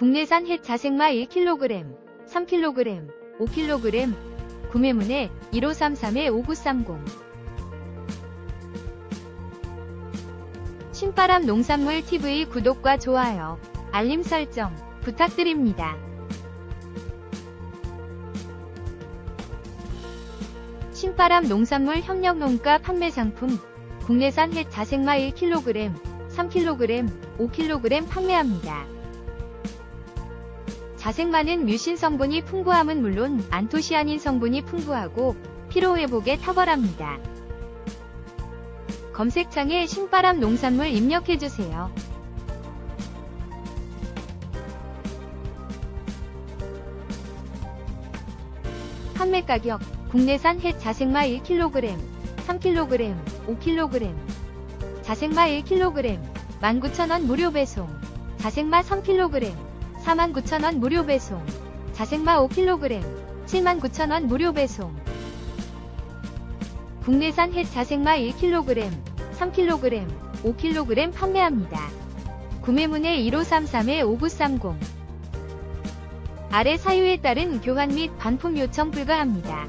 국내산 햇 자생마 1kg, 3kg, 5kg, 구매문의 1533-5930 신바람 농산물 TV 구독과 좋아요, 알림 설정 부탁드립니다. 신바람 농산물 협력 농가 판매 상품 국내산 햇 자생마 1kg, 3kg, 5kg 판매합니다. 자생마는 뮤신 성분이 풍부함은 물론 안토시아닌 성분이 풍부하고 피로회복에 탁월합니다. 검색창에 신바람 농산물 입력해주세요. 판매 가격 국내산 햇 자생마 1kg, 3kg, 5kg 자생마 1kg 19,000원 무료 배송 자생마 3kg 49,000원 무료 배송 자생마 5kg 79,000원 무료 배송 국내산 햇 자생마 1kg 3kg 5kg 판매합니다. 구매문의 1533-5930 아래 사유에 따른 교환 및 반품 요청 불가합니다.